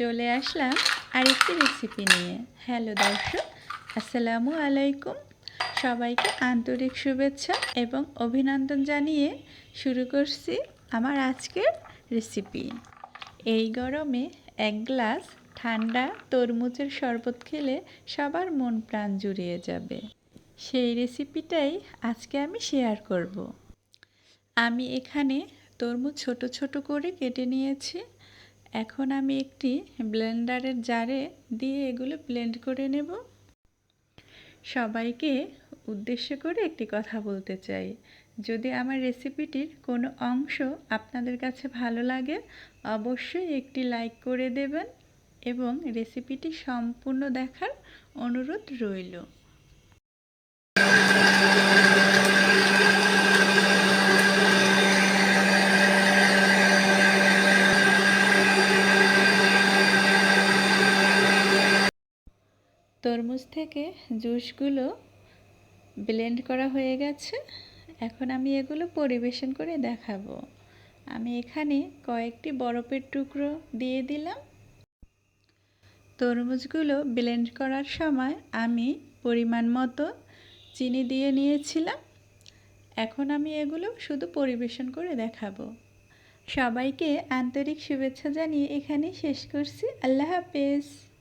চলে আসলাম আরেকটি রেসিপি নিয়ে। হ্যালো দর্শক, আসসালামু আলাইকুম। সবাইকে আন্তরিক শুভেচ্ছা এবং অভিনন্দন জানিয়ে শুরু করছি আমার আজকের রেসিপি এই গরমে এক গ্লাস ঠান্ডা তরমুজের শরবত খেলে সবার মন প্রাণ জুড়িয়ে যাবে। সেই রেসিপিটাই আজকে আমি শেয়ার করব। আমি এখানে তরমুজ ছোট ছোট করে কেটে নিয়েছি। এখন আমি একটি ব্লেন্ডারের জারে দিয়ে এগুলো ব্লেন্ড করে নেব। সবাইকে উদ্দেশ্য করে একটি কথা বলতে চাই। যদি আমার রেসিপিটির কোনো অংশ আপনাদের কাছে ভালো লাগে, অবশ্যই একটি লাইক করে দেবেন এবং রেসিপিটি সম্পূর্ণ দেখার অনুরোধ রইল। তরমুজ থেকে জুসগুলো ব্লেন্ড করা হয়ে গেছে। এখন আমি এগুলো পরিবেশন করে দেখাবো। আমি এখানে কয়েকটি বরফের টুকরো দিয়ে দিলাম। তরমুজগুলো ব্লেন্ড করার সময় আমি পরিমাণ মতো চিনি দিয়ে নিয়েছিলাম। এখন আমি এগুলো শুধু পরিবেশন করে দেখাবো। সবাইকে আন্তরিক শুভেচ্ছা জানিয়ে এখানেই শেষ করছি। আল্লাহ হাফেজ।